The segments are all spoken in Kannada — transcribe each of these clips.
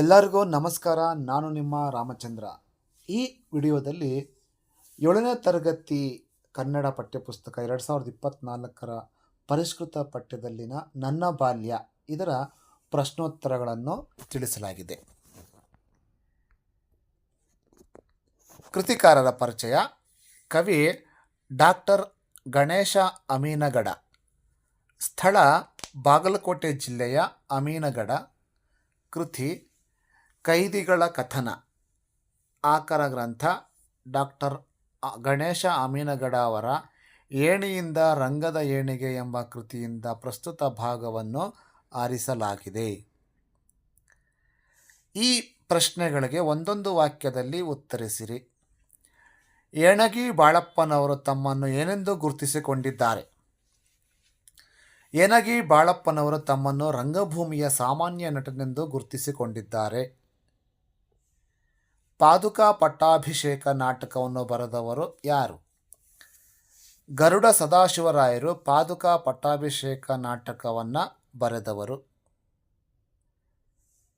ಎಲ್ಲರಿಗೂ ನಮಸ್ಕಾರ. ನಾನು ನಿಮ್ಮ ರಾಮಚಂದ್ರ. ಈ ವಿಡಿಯೋದಲ್ಲಿ ಏಳನೇ ತರಗತಿ ಕನ್ನಡ ಪಠ್ಯಪುಸ್ತಕ ಎರಡು ಸಾವಿರದ ಇಪ್ಪತ್ತ್ನಾಲ್ಕರ ಪರಿಷ್ಕೃತ ಪಠ್ಯದಲ್ಲಿನ ನನ್ನ ಬಾಲ್ಯ, ಇದರ ಪ್ರಶ್ನೋತ್ತರಗಳನ್ನು ತಿಳಿಸಲಾಗಿದೆ. ಕೃತಿಕಾರರ ಪರಿಚಯ, ಕವಿ ಡಾಕ್ಟರ್ ಗಣೇಶ ಅಮೀನಗಡ. ಸ್ಥಳ ಬಾಗಲಕೋಟೆ ಜಿಲ್ಲೆಯ ಅಮೀನಗಡ. ಕೃತಿ ಕೈದಿಗಳ ಕಥನ. ಆಕರ ಗ್ರಂಥ ಡಾಕ್ಟರ್ ಗಣೇಶ ಅಮೀನಗಡ ಅವರ ಏಣಿಯಿಂದ ರಂಗದ ಏಣಿಗೆ ಎಂಬ ಕೃತಿಯಿಂದ ಪ್ರಸ್ತುತ ಭಾಗವನ್ನು ಆರಿಸಲಾಗಿದೆ. ಈ ಪ್ರಶ್ನೆಗಳಿಗೆ ಒಂದೊಂದು ವಾಕ್ಯದಲ್ಲಿ ಉತ್ತರಿಸಿರಿ. ಏಣಗಿ ಬಾಳಪ್ಪನವರು ತಮ್ಮನ್ನು ಏನೆಂದು ಗುರುತಿಸಿಕೊಂಡಿದ್ದಾರೆ? ಏನಗಿ ಬಾಳಪ್ಪನವರು ತಮ್ಮನ್ನು ರಂಗಭೂಮಿಯ ಸಾಮಾನ್ಯ ನಟನೆಂದು ಗುರುತಿಸಿಕೊಂಡಿದ್ದಾರೆ. ಪಾದುಕಾ ಪಟ್ಟಾಭಿಷೇಕ ನಾಟಕವನ್ನು ಬರೆದವರು ಯಾರು? ಗರುಡ ಸದಾಶಿವರಾಯರು ಪಾದುಕಾ ಪಟ್ಟಾಭಿಷೇಕ ನಾಟಕವನ್ನು ಬರೆದವರು.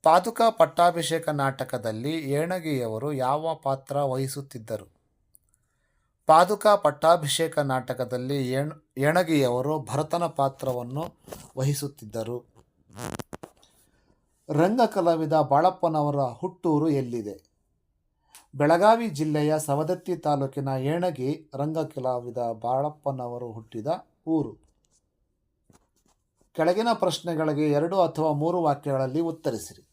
ಪಾದುಕಾ ಪಟ್ಟಾಭಿಷೇಕ ನಾಟಕದಲ್ಲಿ ಏಣಗಿಯವರು ಯಾವ ಪಾತ್ರ ವಹಿಸುತ್ತಿದ್ದರು? ಪಾದುಕಾ ಪಟ್ಟಾಭಿಷೇಕ ನಾಟಕದಲ್ಲಿ ಏಣ್, ಏಣಗಿಯವರು ಭರತನ ಪಾತ್ರವನ್ನು ವಹಿಸುತ್ತಿದ್ದರು. ರಂಗ ಕಲಾವಿದ ಬಾಳಪ್ಪನವರ ಹುಟ್ಟೂರು ಎಲ್ಲಿದೆ? ಬೆಳಗಾವಿ ಜಿಲ್ಲೆಯ ಸವದತ್ತಿ ತಾಲೂಕಿನ ಏಣಗಿ ರಂಗ ಕಲಾವಿದ ಬಾಳಪ್ಪನವರು ಹುಟ್ಟಿದ ಊರು. ಕೆಳಗಿನ ಪ್ರಶ್ನೆಗಳಿಗೆ ಎರಡು ಅಥವಾ ಮೂರು ವಾಕ್ಯಗಳಲ್ಲಿ ಉತ್ತರಿಸಿರಿ.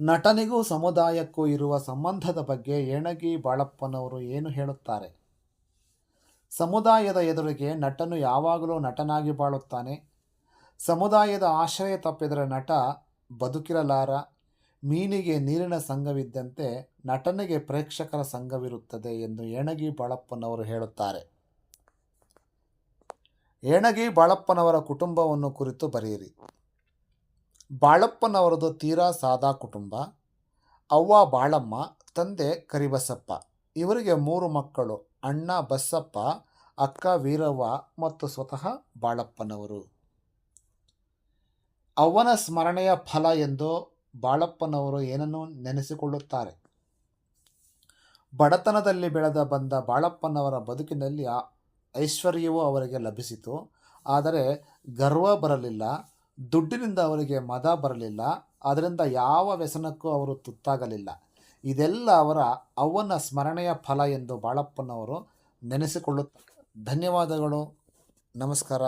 ನಟನಿಗೂ ಸಮುದಾಯಕ್ಕೂ ಇರುವ ಸಂಬಂಧದ ಬಗ್ಗೆ ಏಣಗಿ ಬಾಳಪ್ಪನವರು ಏನು ಹೇಳುತ್ತಾರೆ? ಸಮುದಾಯದ ಎದುರಿಗೆ ನಟನು ಯಾವಾಗಲೂ ನಟನಾಗಿ ಬಾಳುತ್ತಾನೆ. ಸಮುದಾಯದ ಆಶ್ರಯ ತಪ್ಪಿದರೆ ನಟ ಬದುಕಿರಲಾರ ಮೀನಿಗೆ ನೀರಿನ ಸಂಘವಿದ್ದಂತೆ ನಟನೆಗೆ ಪ್ರೇಕ್ಷಕರ ಸಂಘವಿರುತ್ತದೆ ಎಂದು ಏಣಗಿ ಬಾಳಪ್ಪನವರು ಹೇಳುತ್ತಾರೆ. ಏಣಗಿ ಬಾಳಪ್ಪನವರ ಕುಟುಂಬವನ್ನು ಕುರಿತು ಬರೆಯಿರಿ. ಬಾಳಪ್ಪನವರದು ತೀರಾ ಸಾದಾ ಕುಟುಂಬ. ಅವ್ವ ಬಾಳಮ್ಮ, ತಂದೆ ಕರಿಬಸಪ್ಪ. ಇವರಿಗೆ ಮೂರು ಮಕ್ಕಳು, ಅಣ್ಣ ಬಸಪ್ಪ, ಅಕ್ಕ ವೀರವ್ವ ಮತ್ತು ಸ್ವತಃ ಬಾಳಪ್ಪನವರು. ಅವನ ಸ್ಮರಣೆಯ ಫಲ ಎಂದು ಬಾಳಪ್ಪನವರು ಏನನ್ನು ನೆನೆಸಿಕೊಳ್ಳುತ್ತಾರೆ? ಬಡತನದಲ್ಲಿ ಬೆಳೆದ ಬಂದ ಬಾಳಪ್ಪನವರ ಬದುಕಿನಲ್ಲಿ ಆ ಐಶ್ವರ್ಯವೂ ಅವರಿಗೆ ಲಭಿಸಿತು. ಆದರೆ ಗರ್ವ ಬರಲಿಲ್ಲ, ದುಡ್ಡಿನಿಂದ ಅವರಿಗೆ ಮದ ಬರಲಿಲ್ಲ, ಅದರಿಂದ ಯಾವ ವ್ಯಸನಕ್ಕೂ ಅವರು ತುತ್ತಾಗಲಿಲ್ಲ. ಇದೆಲ್ಲ ಅವರ ಅವನ ಸ್ಮರಣೆಯ ಫಲ ಎಂದು ಬಾಳಪ್ಪನವರು ನೆನೆಸಿಕೊಳ್ಳುತ್ತಾರೆ. ಧನ್ಯವಾದಗಳು. ನಮಸ್ಕಾರ.